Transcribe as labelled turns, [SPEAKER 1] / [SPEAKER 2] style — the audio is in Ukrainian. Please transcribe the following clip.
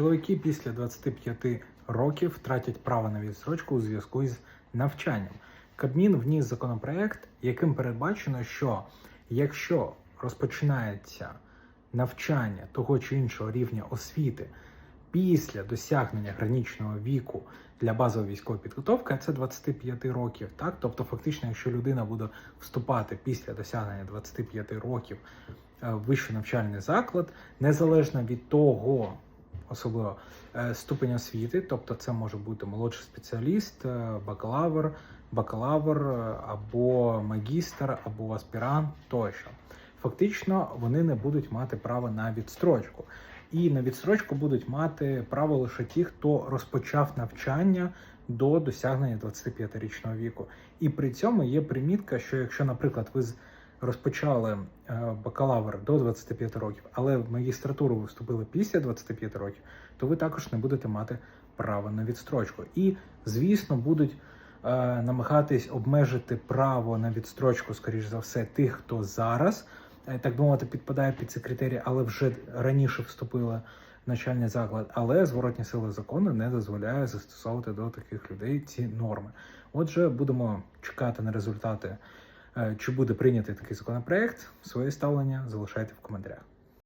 [SPEAKER 1] Чоловіки після 25 років втратять право на відстрочку у зв'язку із навчанням. Кабмін вніс законопроект, яким передбачено, що якщо розпочинається навчання того чи іншого рівня освіти після досягнення гранічного віку для базової військової підготовки, а це 25 років, так тобто, фактично, якщо людина буде вступати після досягнення 25 років е, в вищий навчальний заклад, незалежно від того, особливо е, ступень освіти, тобто це може бути молодший спеціаліст, е, бакалавр, бакалавр е, або магістр, або аспірант тощо. Фактично вони не будуть мати права на відстрочку. І на відстрочку будуть мати право лише ті, хто розпочав навчання до досягнення 25-річного віку. І при цьому є примітка, що якщо, наприклад, ви з- розпочали е, бакалавр до 25 років, але в магістратуру ви вступили після 25 років, то ви також не будете мати права на відстрочку. І, звісно, будуть е, намагатись обмежити право на відстрочку, скоріш за все, тих, хто зараз, е, так би мовити, підпадає під ці критерії, але вже раніше вступили в навчальний заклад. Але зворотні сили закону не дозволяє застосовувати до таких людей ці норми. Отже, будемо чекати на результати, чи буде прийнятий такий законопроект. Своє ставлення залишайте в коментарях.